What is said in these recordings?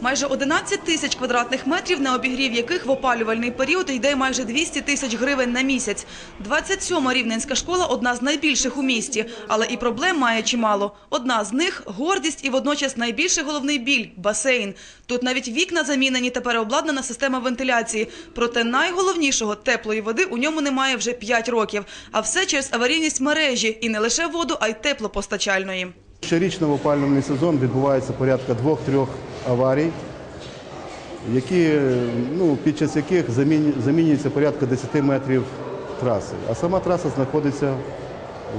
Майже 11 тисяч квадратних метрів, на обігрів яких в опалювальний період йде майже 200 тисяч гривень на місяць. 27-ма рівненська школа – одна з найбільших у місті, але і проблем має чимало. Одна з них – гордість і водночас найбільший головний біль – басейн. Тут навіть вікна замінені та переобладнана система вентиляції. Проте найголовнішого – теплої води у ньому немає вже 5 років. А все через аварійність мережі і не лише воду, а й теплопостачальної. Щорічно в опалювальний сезон відбувається порядка двох-трьох аварій, які, ну, під час яких замінюється порядка 10 метрів траси. А сама траса знаходиться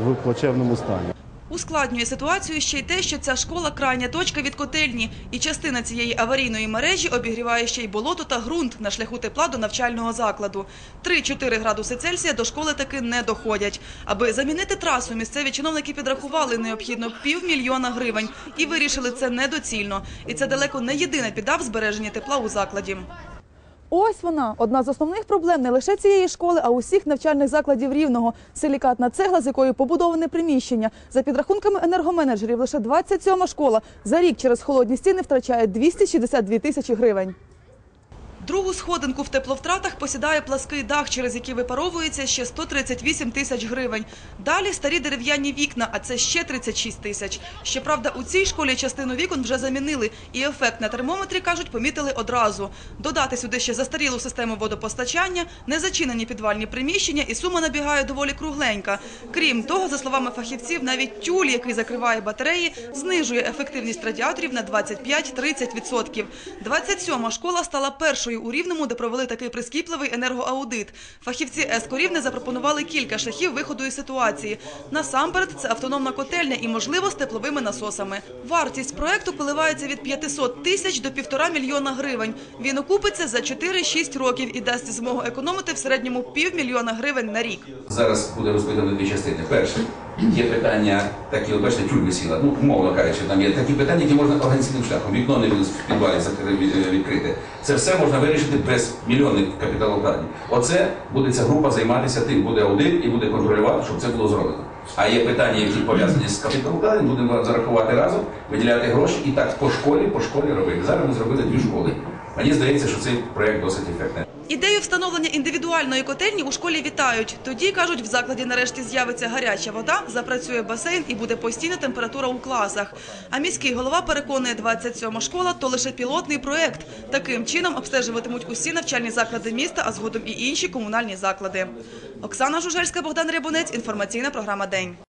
в плачевному стані. Ускладнює ситуацію ще й те, що ця школа – крайня точка від котельні, і частина цієї аварійної мережі обігріває ще й болото та ґрунт на шляху тепла до навчального закладу. 3-4 градуси Цельсія до школи таки не доходять. Аби замінити трасу, місцеві чиновники підрахували необхідно півмільйона гривень і вирішили це недоцільно. І це далеко не єдина біда в збереженні тепла у закладі. Ось вона одна з основних проблем не лише цієї школи, а усіх навчальних закладів рівного. Силікатна цегла, з якою побудоване приміщення. За підрахунками енергоменеджерів, лише 27 школа за рік через холодні стіни втрачає 262 тисячі гривень. Другу сходинку в тепловтратах посідає плаский дах, через який випаровується ще 138 тисяч гривень. Далі старі дерев'яні вікна, а це ще 36 тисяч. Щоправда, у цій школі частину вікон вже замінили, і ефект на термометрі, кажуть, помітили одразу. Додати сюди ще застарілу систему водопостачання, незачинені підвальні приміщення, і сума набігає доволі кругленька. Крім того, за словами фахівців, навіть тюль, який закриває батареї, знижує ефективність радіаторів на 25-30%. 27-ма школа стала першою у Рівному, де провели такий прискіпливий енергоаудит. Фахівці «Еско-Рівне» запропонували кілька шляхів виходу із ситуації. Насамперед, це автономна котельня і, можливо, з тепловими насосами. Вартість проекту коливається від 500 тисяч до півтора мільйона гривень. Він окупиться за 4-6 років і дасть змогу економити в середньому півмільйона гривень на рік. Зараз буде розбито дві частини. Перше, є питання, такі, от бачите, тюль висіла, ну, умовно кажучи, там є такі питання, які можна організаційним шляхом. Вікно не в підвалі закри- від- відкрите. Це все можна вирішити без мільйонних капіталовкладень. Оце буде ця група займатися тим, буде аудит і буде контролювати, щоб це було зроблено. А є питання, які пов'язані з капіталовкладенням, будемо зарахувати разом, виділяти гроші і так по школі, по школі робити. Зараз ми зробили дві школи. Мені здається, що цей проєкт досить ефективний. Ідею встановлення індивідуальної котельні у школі вітають. Тоді, кажуть, в закладі нарешті з'явиться гаряча вода, запрацює басейн і буде постійна температура у класах. А міський голова переконує, 27 школа – то лише пілотний проект. Таким чином обстежуватимуть усі навчальні заклади міста, а згодом і інші комунальні заклади. Оксана Жужельська, Богдан Рябунець. Інформаційна програма «День». thing.